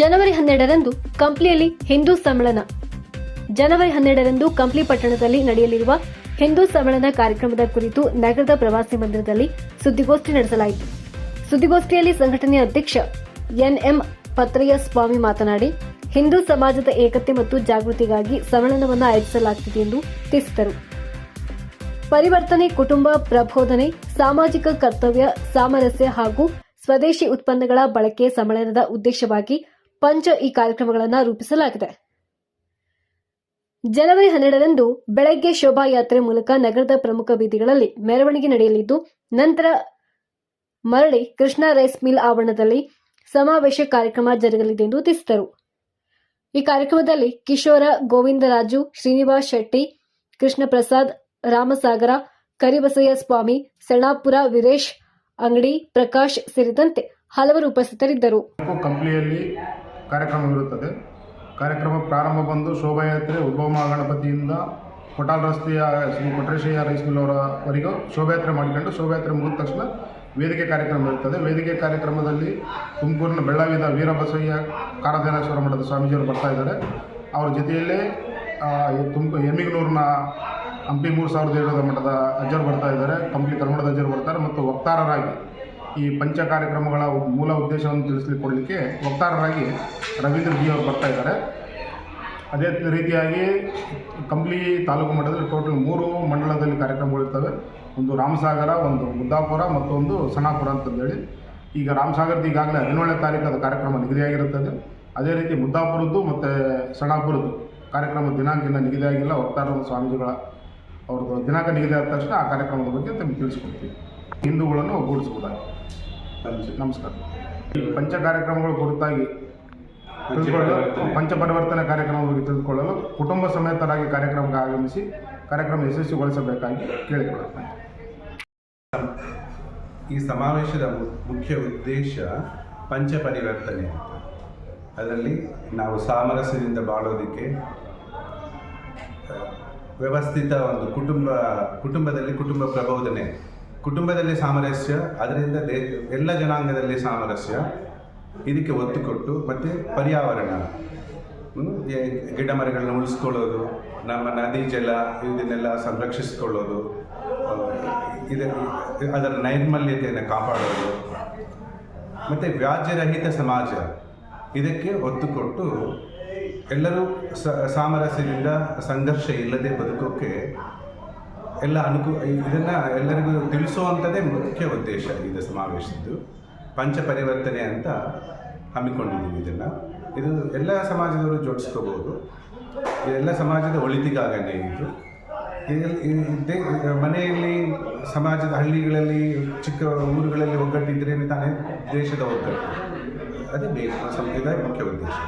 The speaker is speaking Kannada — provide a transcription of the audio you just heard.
ಜನವರಿ ಹನ್ನೆರಡರಂದು ಕಂಪ್ಲಿಯಲ್ಲಿ ಹಿಂದೂ ಸಮ್ಮೇಳನ. ಜನವರಿ ಹನ್ನೆರಡರಂದು ಕಂಪ್ಲಿ ಪಟ್ಟಣದಲ್ಲಿ ನಡೆಯಲಿರುವ ಹಿಂದೂ ಸಮ್ಮೇಳನ ಕಾರ್ಯಕ್ರಮದ ಕುರಿತು ನಗರದ ಪ್ರವಾಸಿ ಮಂದಿರದಲ್ಲಿ ಸುದ್ದಿಗೋಷ್ಠಿ ನಡೆಸಲಾಯಿತು. ಸುದ್ದಿಗೋಷ್ಠಿಯಲ್ಲಿ ಸಂಘಟನೆಯ ಅಧ್ಯಕ್ಷ ಎನ್ಎಂ ಪತ್ರಯ್ಯ ಸ್ವಾಮಿ ಮಾತನಾಡಿ, ಹಿಂದೂ ಸಮಾಜದ ಏಕತೆ ಮತ್ತು ಜಾಗೃತಿಗಾಗಿ ಸಮ್ಮೇಳನವನ್ನು ಆಯೋಜಿಸಲಾಗುತ್ತಿದೆ ಎಂದು ತಿಳಿಸಿದರು. ಪರಿವರ್ತನೆ, ಕುಟುಂಬ ಪ್ರಬೋಧನೆ, ಸಾಮಾಜಿಕ ಕರ್ತವ್ಯ, ಸಾಮರಸ್ಯ ಹಾಗೂ ಸ್ವದೇಶಿ ಉತ್ಪನ್ನಗಳ ಬಳಕೆ ಸಮ್ಮೇಳನದ ಉದ್ದೇಶವಾಗಿ ಪಂಚ ಈ ಕಾರ್ಯಕ್ರಮಗಳನ್ನು ರೂಪಿಸಲಾಗಿದೆ. ಜನವರಿ ಹನ್ನೆರಡರಂದು ಬೆಳಗ್ಗೆ ಶೋಭಾಯಾತ್ರೆ ಮೂಲಕ ನಗರದ ಪ್ರಮುಖ ಬೀದಿಗಳಲ್ಲಿ ಮೆರವಣಿಗೆ ನಡೆಯಲಿದ್ದು, ನಂತರ ಮರಳಿ ಕೃಷ್ಣ ರೈಸ್ ಮಿಲ್ ಆವರಣದಲ್ಲಿ ಸಮಾವೇಶ ಕಾರ್ಯಕ್ರಮ ಜರುಗಲಿದೆ ಎಂದು ತಿಳಿಸಿದರು. ಈ ಕಾರ್ಯಕ್ರಮದಲ್ಲಿ ಕಿಶೋರ, ಗೋವಿಂದರಾಜು, ಶ್ರೀನಿವಾಸ್ ಶೆಟ್ಟಿ ಕೃಷ್ಣ ಪ್ರಸಾದ್ ರಾಮಸಾಗರ, ಕರಿಬಸಯ್ಯ ಸ್ವಾಮಿ, ಸೆಣಾಪುರ ವೀರೇಶ್ ಅಂಗಡಿ ಪ್ರಕಾಶ್ ಸೇರಿದಂತೆ ಹಲವರು ಉಪಸ್ಥಿತರಿದ್ದರು. ಕಂಪ್ಲಿಯಲ್ಲಿ ಕಾರ್ಯಕ್ರಮವಿರುತ್ತದೆ ಕಾರ್ಯಕ್ರಮ ಪ್ರಾರಂಭ ಬಂದು ಶೋಭಾಯಾತ್ರೆ ಉದ್ಭವ ಮಹಾಗಣಪತಿಯಿಂದ ಕೊಟಾಲ್ ರಸ್ತೆಯ, ಶ್ರೀ ಕೊಟ್ರೇಶಯ್ಯ ರೈಸ್ ಮಿಲ್ ಅವರವರೆಗೂ ಶೋಭಾಯಾತ್ರೆ ಮಾಡಿಕೊಂಡು ಶೋಭಾಯಾತ್ರೆ ಮುಗಿದ ತಕ್ಷಣ ವೇದಿಕೆ ಕಾರ್ಯಕ್ರಮ ಇರುತ್ತದೆ ವೇದಿಕೆ ಕಾರ್ಯಕ್ರಮದಲ್ಲಿ ತುಮಕೂರಿನ ಬೆಳ್ಳಾವಿದ ವೀರಬಸವಯ್ಯ ಕಾರದೇನೇಶ್ವರ ಮಠದ ಸ್ವಾಮೀಜಿಯವರು ಬರ್ತಾ ಇದ್ದಾರೆ. ಅವರ ಜೊತೆಯಲ್ಲೇ ತುಮಕೂರು ಎಮ್ಮಿಗನೂರಿನ ಹಂಪಿ ಮೂರು ಸಾವಿರದ ಏಳರ ಮಠದ ಅಜ್ಜರು ಬರ್ತಾ ಇದ್ದಾರೆ. ಕಂಪ್ಲಿ ಕರ್ಮಠದ ಅಜ್ಜರು ಬರ್ತಾರೆ ಮತ್ತು ವಕ್ತಾರರಾಗಿ ಈ ಪಂಚ ಕಾರ್ಯಕ್ರಮಗಳ ಮೂಲ ಉದ್ದೇಶವನ್ನು ತಿಳಿಸ್ಲಿಕ್ಕೆ ವಕ್ತಾರರಾಗಿ ರವೀಂದ್ರ ಜಿ ಅವರು ಬರ್ತಾ ಇದ್ದಾರೆ. ಅದೇ ರೀತಿಯಾಗಿ ಕಂಪ್ಲಿ ತಾಲೂಕು ಮಟ್ಟದಲ್ಲಿ ಟೋಟಲ್ ಮೂರು ಮಂಡಲದಲ್ಲಿ ಕಾರ್ಯಕ್ರಮಗಳಿರ್ತವೆ ಒಂದು ರಾಮಸಾಗರ, ಒಂದು ಮುದ್ದಾಪುರ ಮತ್ತೊಂದು ಸಣಾಪುರ ಅಂತಂದೇಳಿ. ಈಗ ರಾಮಸಾಗರದ ಈಗಾಗಲೇ ಹದಿನೇಳನೇ ತಾರೀಕು ಅದು ಕಾರ್ಯಕ್ರಮ ನಿಗದಿಯಾಗಿರುತ್ತದೆ ಅದೇ ರೀತಿ ಮುದ್ದಾಪುರದ್ದು ಮತ್ತು ಸಣಾಪುರದ್ದು ಕಾರ್ಯಕ್ರಮ ದಿನಾಂಕ ನಿಗದಿಯಾಗಿಲ್ಲ. ವಕ್ತಾರ ಸ್ವಾಮೀಜಿಗಳ ಅವ್ರದ್ದು ದಿನಾಂಕ ನಿಗದಿಯಾದ ತಕ್ಷಣ ಆ ಕಾರ್ಯಕ್ರಮದ ಬಗ್ಗೆ ತಮಗೆ ತಿಳಿಸ್ಕೊಡ್ತೀವಿ. ಹಿಂದೂಗಳನ್ನು ಒಗ್ಗೂಡಿಸುವುದಾಗಿ ನಮಸ್ಕಾರ. ಈ ಪಂಚ ಕಾರ್ಯಕ್ರಮಗಳ ಕುರಿತಾಗಿ ತಿಳಿದುಕೊಳ್ಳಲು ಪಂಚ ಪರಿವರ್ತನೆ ಕಾರ್ಯಕ್ರಮದ ಬಗ್ಗೆ ತಿಳಿದುಕೊಳ್ಳಲು ಕುಟುಂಬ ಸಮೇತರಾಗಿ ಕಾರ್ಯಕ್ರಮಕ್ಕೆ ಆಗಮಿಸಿ ಕಾರ್ಯಕ್ರಮ ಯಶಸ್ವಿಗೊಳಿಸಬೇಕಾಗಿ ಕೇಳಿಕೊಳ್ಳುತ್ತೇನೆ. ಈ ಸಮಾವೇಶದ ಮುಖ್ಯ ಉದ್ದೇಶ ಪಂಚ ಪರಿವರ್ತನೆ ಅಂತ. ಅದರಲ್ಲಿ ನಾವು ಸಾಮರಸ್ಯದಿಂದ ಬಾಳೋದಕ್ಕೆ, ವ್ಯವಸ್ಥಿತ ಒಂದು ಕುಟುಂಬ, ಕುಟುಂಬದಲ್ಲಿ ಕುಟುಂಬ ಪ್ರಬೋಧನೆ. ಕುಟುಂಬದಲ್ಲಿ ಸಾಮರಸ್ಯ, ಅದರಿಂದ ದೇ, ಎಲ್ಲ ಜನಾಂಗದಲ್ಲಿ ಸಾಮರಸ್ಯ, ಇದಕ್ಕೆ ಒತ್ತು ಕೊಟ್ಟು ಮತ್ತು ಪರ್ಯಾವರಣ. ಗಿಡ ಮರಗಳನ್ನ ಉಳಿಸ್ಕೊಳ್ಳೋದು, ನಮ್ಮ ನದಿ ಜಲ ಇದನ್ನೆಲ್ಲ ಸಂರಕ್ಷಿಸಿಕೊಳ್ಳೋದು ಇದ, ಅದರ ನೈರ್ಮಲ್ಯತೆಯನ್ನು ಕಾಪಾಡೋದು. ಮತ್ತು ವ್ಯಾಜ್ಯರಹಿತ ಸಮಾಜ, ಇದಕ್ಕೆ ಒತ್ತು ಕೊಟ್ಟು ಎಲ್ಲರೂ ಸಾಮರಸ್ಯದಿಂದ ಸಂಘರ್ಷ ಇಲ್ಲದೆ ಬದುಕೋಕ್ಕೆ ಎಲ್ಲ ಅನುಕೂ ಇದನ್ನು ಎಲ್ಲರಿಗೂ ತಿಳಿಸುವಂಥದ್ದೇ ಮುಖ್ಯ ಉದ್ದೇಶ ಇದು ಸಮಾವೇಶದ್ದು. ಪಂಚ ಪರಿವರ್ತನೆ ಅಂತ ಹಮ್ಮಿಕೊಂಡಿದ್ದೀವಿ ಇದನ್ನು. ಇದು ಎಲ್ಲ ಸಮಾಜದವರು ಜೋಡಿಸ್ಕೋಬೋದು ಎಲ್ಲ ಸಮಾಜದ ಒಳಿತಿಗಾಗನೇ ಇದು. ಮನೆಯಲ್ಲಿ, ಸಮಾಜದ ಹಳ್ಳಿಗಳಲ್ಲಿ, ಚಿಕ್ಕ ಊರುಗಳಲ್ಲಿ ಒಗ್ಗಟ್ಟಿದ್ರೆ ತಾನೇ ದೇಶದ ಒಗ್ಗಟ್ಟು. ಅದೇ ಬೇಕು ಸಂಪ್ರದಾಯ ಮುಖ್ಯ ಉದ್ದೇಶ.